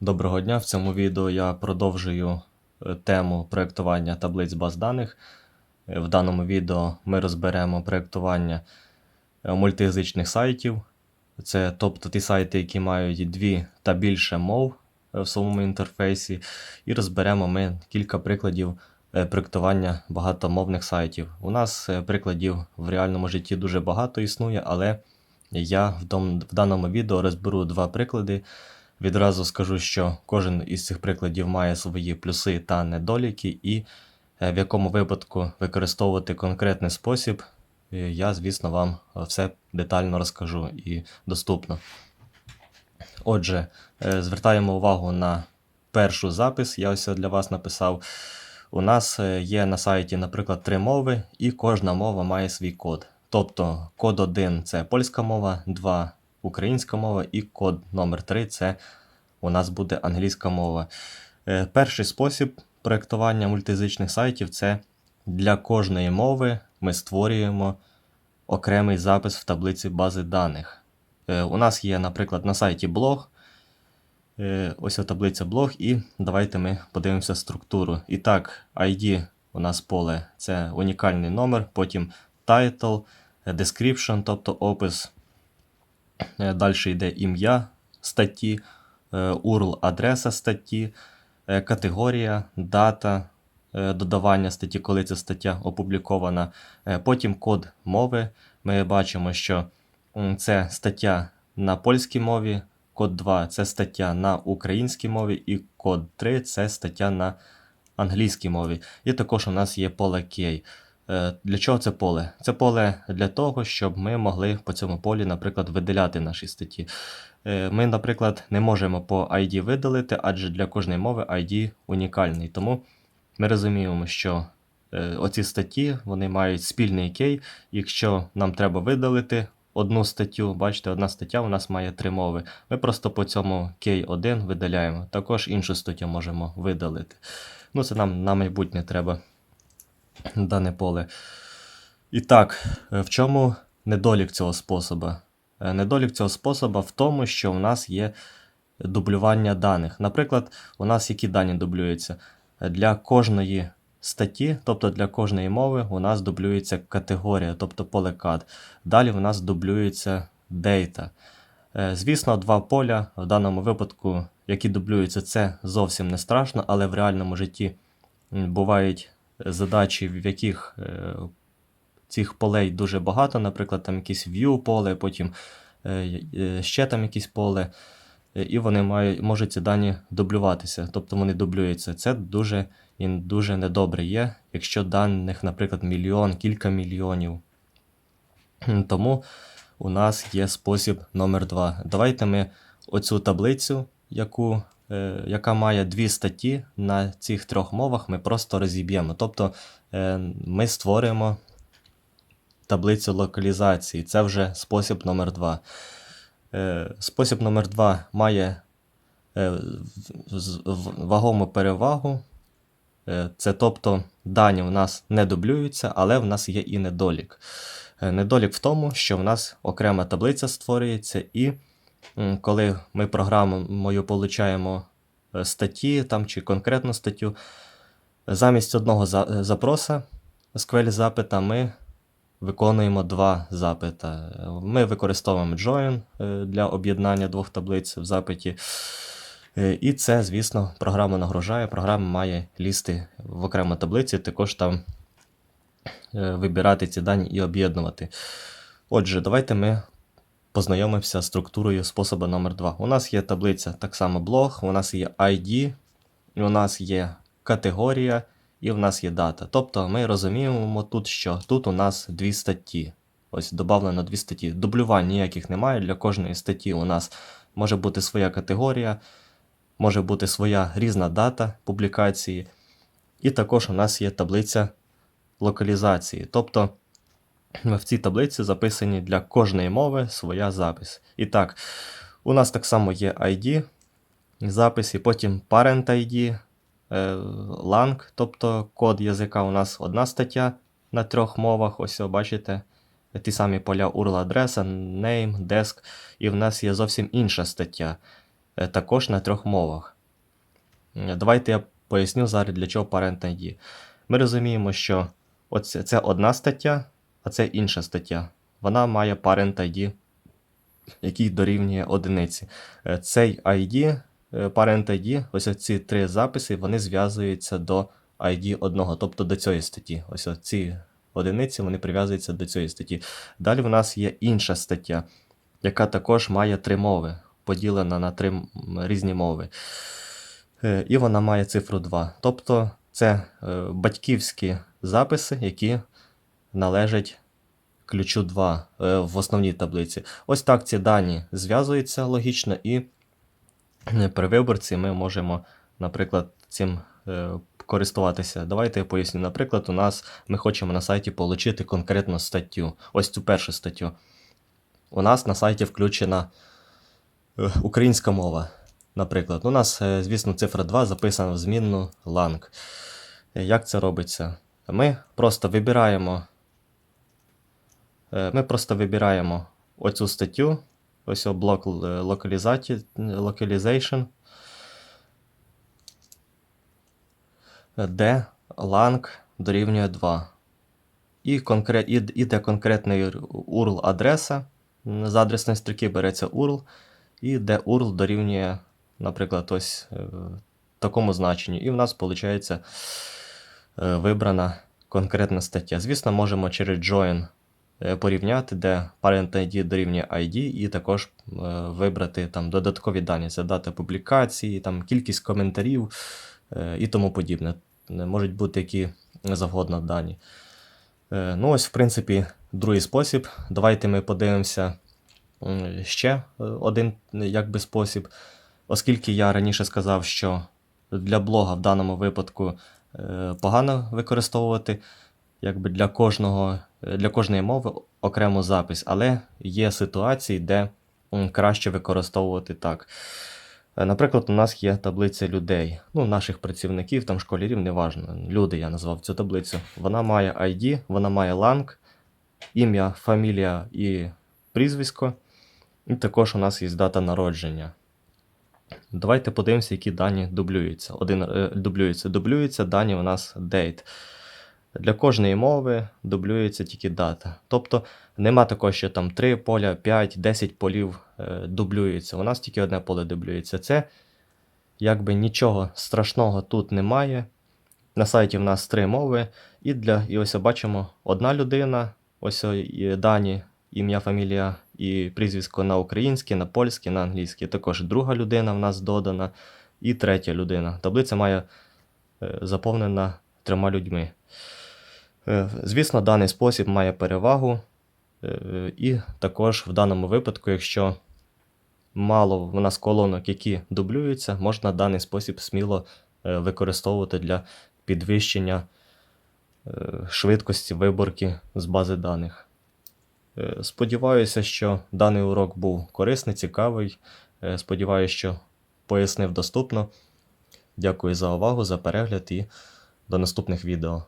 Доброго дня! В цьому відео я продовжую е, тему проєктування таблиць баз даних. Е, В даному відео ми розберемо проєктування е, мультиязичних сайтів. Це тобто ті сайти, які мають дві та більше мов в своєму інтерфейсі. І розберемо ми кілька прикладів проєктування багатомовних сайтів. У нас прикладів в реальному житті дуже багато існує, але я в даному відео розберу два приклади. Відразу скажу, що кожен із цих прикладів має свої плюси та недоліки, і е, в якому випадку використовувати конкретний спосіб, е, я, звісно, вам е, все детально розкажу і доступно. Отже, звертаємо увагу на першу запис. Я ось для вас написав. У нас є на сайті, наприклад, три мови, і кожна мова має свій код. Тобто код 1 це польська мова, 2 українська мова, і код номер 3 це у нас буде англійська мова. Е, Перший спосіб проєктування мультиязичних сайтів це для кожної мови ми створюємо окремий запис в таблиці бази даних. Е, У нас є, наприклад, на сайті блог. Е, Ось таблиця блог, і давайте ми подивимося структуру. І так, ID у нас поле це унікальний номер, потім title, description, тобто опис. Далі йде ім'я статті, е, URL адреса статті, е, категорія, дата е, додавання статті, коли ця стаття опублікована. Е, Потім код мови. Ми бачимо, що це стаття на польській мові, код 2 це стаття на українській мові, і код 3 це стаття на англійській мові. І також у нас є поле key. Е, Для чого це поле? Це поле для того, щоб ми могли по цьому полі, наприклад, виділяти наші статті. Е, Ми, наприклад, не можемо по ID видалити, адже для кожної мови ID унікальний. Тому ми розуміємо, що е, оці статті вони мають спільний кей. Якщо нам треба видалити одну статтю, бачите, одна стаття у нас має три мови. Ми просто по цьому кей 1 видаляємо. Також іншу статтю можемо видалити. Ну, це нам на майбутнє треба дане поле. І так, е, в чому недолік цього способу? Е, Недолік цього способу в тому, що в нас є дублювання даних. Наприклад, у нас які дані дублюються? Для кожної статті, тобто для кожної мови, у нас дублюється категорія, тобто поле CAD. Далі у нас дублюється data. Е, Звісно, два поля в даному випадку, які дублюються, це зовсім не страшно, але в реальному житті бувають задачі, в яких е, цих полей дуже багато, наприклад, там якийсь view поле, потім е, е, ще там якесь поле, і вони мають, можуть ці дані дублюватися, тобто вони дублюються. Це дуже і дуже недобре є, якщо даних, наприклад, мільйон, кілька мільйонів. Тому у нас є спосіб номер 2. Давайте ми оцю таблицю, яку, яка має дві статті на цих трьох мовах, ми просто розіб'ємо. Тобто е, ми створюємо таблицю локалізації. Це вже спосіб номер 2. Е, спосіб номер 2 має е, вагому перевагу. Е, Це тобто дані в нас не дублюються, але в нас є і недолік. Е, Недолік в тому, що в нас окрема таблиця створюється, і коли ми програмою получаємо е, статті там, чи конкретну статтю, замість одного е, запроса SQL запита ми виконуємо два запита. Ми використовуємо join е, для об'єднання двох таблиць в запиті. І це, звісно, програма нагружає. Програма має лізти в окрему таблиці, також там вибирати ці дані і об'єднувати. Отже, давайте ми познайомимося з структурою способу номер 2 У нас є таблиця так само блог, у нас є ID, у нас є категорія, і в нас є дата. Тобто ми розуміємо тут, що тут у нас дві статті. Ось додавлено дві статті. Дублювань ніяких немає. Для кожної статті у нас може бути своя категорія, може бути своя різна дата публікації. І також у нас є таблиця локалізації. Тобто в цій таблиці записані для кожної мови своя запис. І так, у нас так само є ID, запис, і потім parent ID, е, lang, тобто код язика у нас одна стаття на трьох мовах. Ось, о, бачите, ті самі поля URL адреса, name, desk, і в нас є зовсім інша стаття. е, також на трьох мовах. Е, Давайте я поясню зараз, для чого Parent ID. Ми розуміємо, що оце, це одна стаття, а це інша стаття. Вона має Parent ID, який дорівнює одиниці. Е, Цей ID, Parent ID, ось ці три записи, вони зв'язуються до ID одного, тобто до цієї статті. Ось ці одиниці вони прив'язуються до цієї статті. Далі в нас є інша стаття, яка також має три мови, поділена на три різні мови. Е, І вона має цифру 2. Тобто це е, батьківські записи, які належать ключу 2 е, в основній таблиці. Ось так ці дані зв'язуються логічно, і при виборці ми можемо, наприклад, цим е, користуватися. Давайте я поясню. Наприклад, у нас ми хочемо на сайті отримати конкретну статтю. Ось цю першу статтю. У нас на сайті включена е, українська мова. Наприклад, у нас, звісно, цифра 2 записана в змінну. Е, Як це робиться? Ми просто вибираємо. Е, Ми просто вибираємо оцю статтю, ось блок localization, е, де lang дорівнює 2. І, конкрет, і, і де конкретний URL адреса з адресної строки береться URL, і де URL дорівнює, наприклад, ось е, такому значенню. І в нас виходить вибрана конкретна стаття. Звісно, можемо через join порівняти, де parent ID дорівнює ID, і також е, вибрати там додаткові дані, це дата публікації, там кількість коментарів е, і тому подібне. Е, Можуть бути які завгодно дані. Е, Ну, ось, в принципі, другий спосіб. Давайте ми подивимося ще е, один е, якби, спосіб. Оскільки я раніше сказав, що для блога в даному випадку е, погано використовувати якби для, кожного, е, для кожної мови окремо запис, але є ситуації, де краще використовувати так. Е, Наприклад, у нас є таблиця людей, ну, наших працівників, там школярів, неважно. Люди я назвав цю таблицю. Вона має ID, вона має lang, ім'я, фамілія і прізвисько. І також у нас є дата народження. Давайте подивимося, які дані дублюються. Один е, дублюється. Дублюються дані у нас date. Для кожної мови дублюється тільки дата. Тобто нема такого, що там 3 поля, 5, 10 полів е, дублюється. У нас тільки одне поле дублюється. Це якби нічого страшного тут немає. На сайті в нас три мови. І, для, і ось бачимо одна людина, ось дані, ім'я, фамілія і прізвисько на українське, на польське, на англійське. Також друга людина в нас додана, і третя людина. Таблиця має е, заповнена трьома людьми. Е, Звісно, даний спосіб має перевагу, е, і також в даному випадку, якщо мало в нас колонок, які дублюються, можна даний спосіб сміло е, використовувати для підвищення швидкості виборки з бази даних. Сподіваюся, що даний урок був корисний, цікавий. Сподіваюся, що пояснив доступно. Дякую за увагу, за перегляд і до наступних відео.